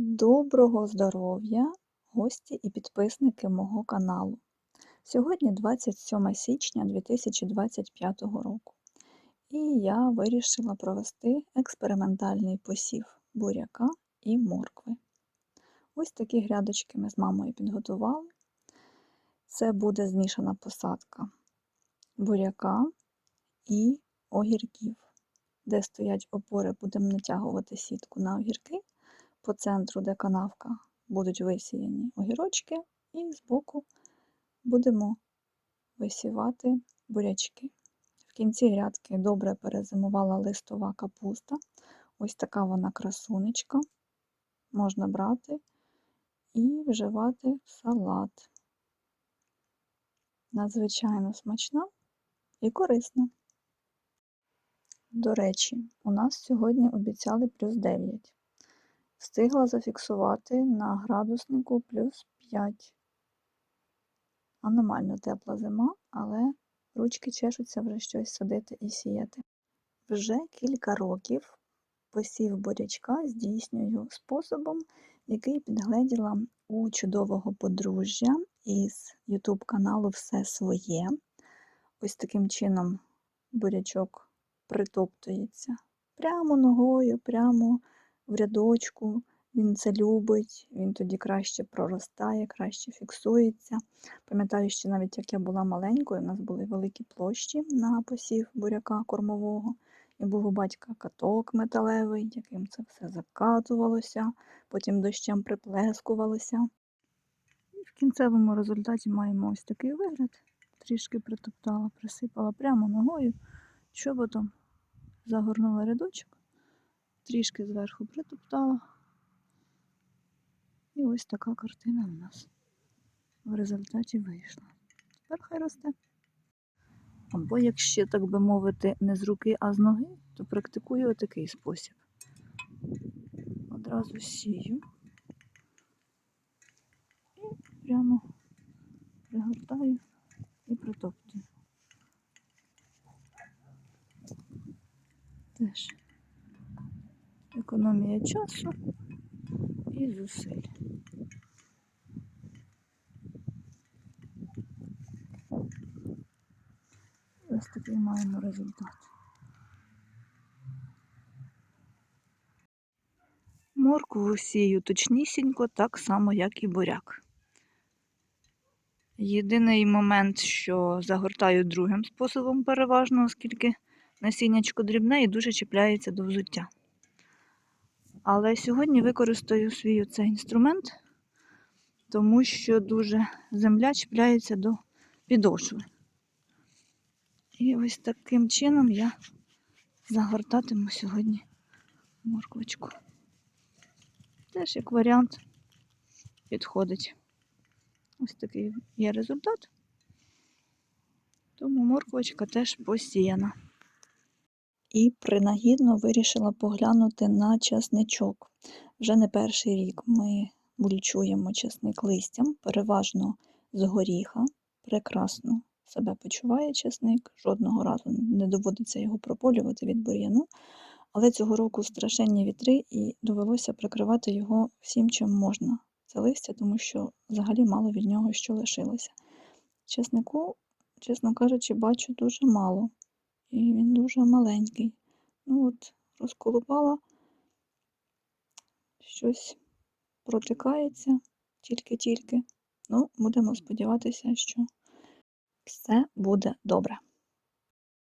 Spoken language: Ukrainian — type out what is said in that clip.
Доброго здоров'я, гості і підписники мого каналу. Сьогодні 27 січня 2025 року, і я вирішила провести експериментальний посів буряка і моркви. Ось такі грядочки ми з мамою підготували. Це буде змішана посадка буряка і огірків. Де стоять опори, будемо натягувати сітку на огірки по центру, де канавка, будуть висіяні огірочки, і збоку будемо висівати бурячки. В кінці грядки добре перезимувала листова капуста. Ось така вона красунечка. Можна брати і вживати в салат. Надзвичайно смачна і корисна. До речі, у нас сьогодні обіцяли плюс 9. Встигла зафіксувати на градуснику плюс 5. Аномально тепла зима, але ручки чешуться вже щось садити і сіяти. Вже кілька років посів бурячка здійснюю способом, який підгледіла у чудового подружжя із YouTube каналу Все своє. Ось таким чином бурячок притоптується прямо ногою, прямо в рядочку. Він це любить, він тоді краще проростає, краще фіксується. Пам'ятаю, що навіть як я була маленькою, у нас були великі площі на посів буряка кормового. І був у батька каток металевий, яким це все закатувалося, потім дощем приплескувалося. І в кінцевому результаті маємо ось такий вигляд. Трішки притоптала, присипала прямо ногою, чоботом загорнула рядочок трішки зверху притоптала. І ось така картина у нас в результаті вийшла. Тепер хай росте. Або, якщо, так би мовити, не з руки, а з ноги, то практикую отакий спосіб. Одразу сію і прямо пригортаю і притоптую. Теж економія часу і зусиль. Ось такий маємо результат. Моркву сію точнісінько, так само, як і буряк. Єдиний момент, що загортаю другим способом переважно, оскільки насіннячко дрібне і дуже чіпляється до взуття. Але сьогодні використаю свій цей інструмент, тому що дуже земля чіпляється до підошви. І ось таким чином я загортатиму сьогодні морквочку. Теж як варіант підходить. Ось такий є результат. Тому морквочка теж посіяна. І принагідно вирішила поглянути на часничок. Вже не перший рік ми мульчуємо часник листям, переважно з горіха. Прекрасно себе почуває часник, жодного разу не доводиться його прополювати від бур'яну. Але цього року страшенні вітри і довелося прикривати його всім, чим можна. Це листя, тому що взагалі мало від нього що лишилося. Часнику, чесно кажучи, бачу дуже мало. І він дуже маленький. Ну от, розколупала, щось протикається тільки-тільки. Ну, будемо сподіватися, що все буде добре.